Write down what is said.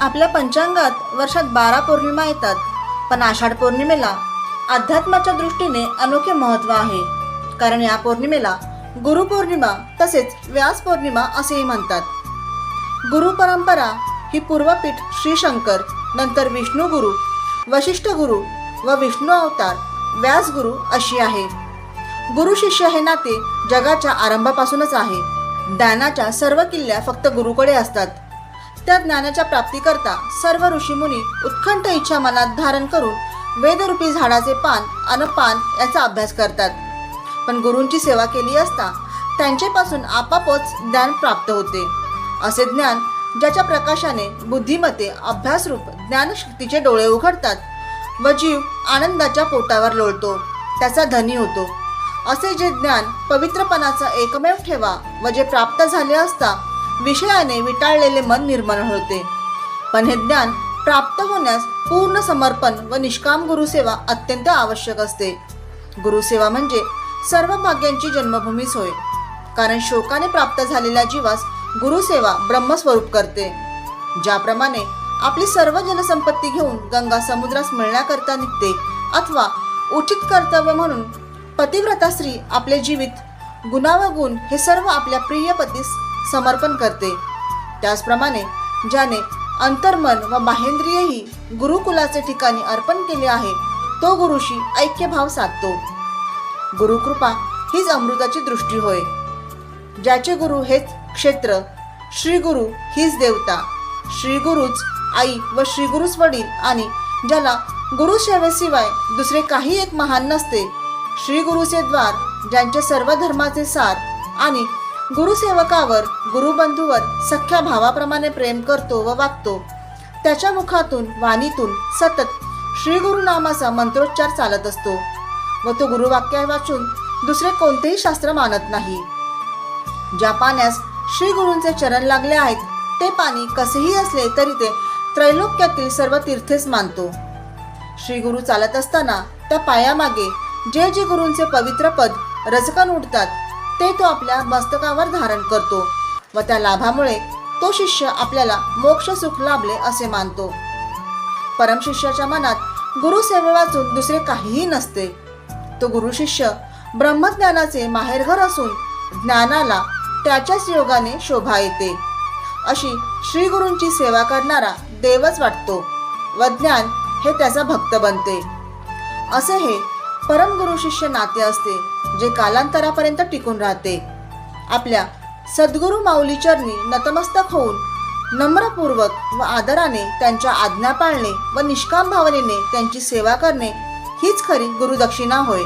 आपल्या पंचांगात वर्षात बारा पौर्णिमा येतात पण आषाढ पौर्णिमेला अध्यात्माच्या दृष्टीने अनोखे महत्त्व आहे. कारण या पौर्णिमेला गुरुपौर्णिमा तसेच व्यास पौर्णिमा असेही म्हणतात. गुरु परंपरा ही पूर्वपीठ श्रीशंकर नंतर विष्णू गुरु वशिष्ठ गुरु व विष्णू अवतार व्यास गुरु अशी आहे. गुरु शिष्य हे नाते जगाच्या आरंभापासूनच आहे. ज्ञानाच्या सर्व किल्ल्या फक्त गुरुकडे असतात. त्या ज्ञानाच्या प्राप्तीकरता सर्व ऋषीमुनी उत्कंठ इच्छा मनात धारण करून वेदरूपी झाडाचे पान अन पान याचा अभ्यास करतात. पण गुरूंची सेवा केली असता त्यांच्यापासून आपापच ज्ञान प्राप्त होते. असे ज्ञान ज्याच्या प्रकाशाने बुद्धिमते अभ्यासरूप ज्ञानशक्तीचे डोळे उघडतात व जीव आनंदाच्या पोटावर लोळतो त्याचा धनी होतो. असे जे ज्ञान पवित्रपणाचा एकमेव ठेवा व जे प्राप्त झाले असता विषयाने विटाळलेले मन निर्माण होते. पण हे ज्ञान प्राप्त होण्यास पूर्ण समर्पण व निष्काम गुरुसेवा अत्यंत आवश्यक असते. गुरुसेवा म्हणजे सर्व भाग्यांची जन्मभूमीच होय. कारण शोकाने प्राप्त झालेल्या जीवास गुरुसेवा ब्रह्मस्वरूप करते. ज्याप्रमाणे आपली सर्व जनसंपत्ती घेऊन गंगा समुद्रास मिळण्याकरता निघते अथवा उचित कर्तव्य म्हणून पतिव्रता स्त्री आपले जीवित गुणावगुण हे सर्व आपल्या प्रिय पतीस समर्पण करते. त्याचप्रमाणे ज्याने अंतर्मन व बाहेंद्रियही गुरुकुलाचे ठिकाणी अर्पण केले आहे तो गुरुशी ऐक्यभाव साधतो. गुरुकृपा हीच अमृताची दृष्टी होय. ज्याचे गुरु हेच क्षेत्र श्री गुरु हीच देवता. श्री गुरुच आई व श्री गुरुच वडील आणि ज्याला गुरुसेवेशिवाय दुसरे काही एक महान नसते. श्री गुरुचे द्वार ज्यांचे सर्व धर्माचे सार आणि गुरुसेवकावर गुरुबंधूवर सख्या भावाप्रमाणे प्रेम करतो व वागतो. त्याच्या मुखातून वाणीतून सतत श्री गुरुनामाचा मंत्रोच्चार चालत असतो व तो गुरुवाक्य वाचून दुसरे कोणतेही शास्त्र मानत नाही. ज्या पाण्यास श्री गुरूंचे चरण लागले आहेत ते पाणी कसेही असले तरी ते त्रैलोक्यातील सर्व तीर्थेस मानतो. श्री गुरु चालत असताना त्या पायामागे जे जे गुरूंचे पवित्र पद रजकन उडतात ते तो आपल्या मस्तकावर धारण करतो व त्या लाभामुळे तो शिष्य आपल्याला मोक्ष सुख लाभले असे मानतो. परमशिष्याच्या मनात गुरुसेवे वाचून दुसरे काहीही नसते. तो गुरु शिष्य ब्रह्मज्ञानाचे माहेरघर असून ज्ञानाला त्याच्याच योगाने शोभा येते. अशी श्री गुरूंची सेवा करणारा देवच वाटतो व ज्ञान हे त्याचा भक्त बनते. असे हे परम गुरु शिष्य नाते असते जे कालांतरापर्यंत टिकून राहते. आपल्या सद्गुरू माऊली चरणी नतमस्तक होऊन नम्रपूर्वक व आदराने त्यांच्या आज्ञा पाळणे व निष्काम भावनेने त्यांची सेवा करणे हीच खरी गुरुदक्षिणा होय.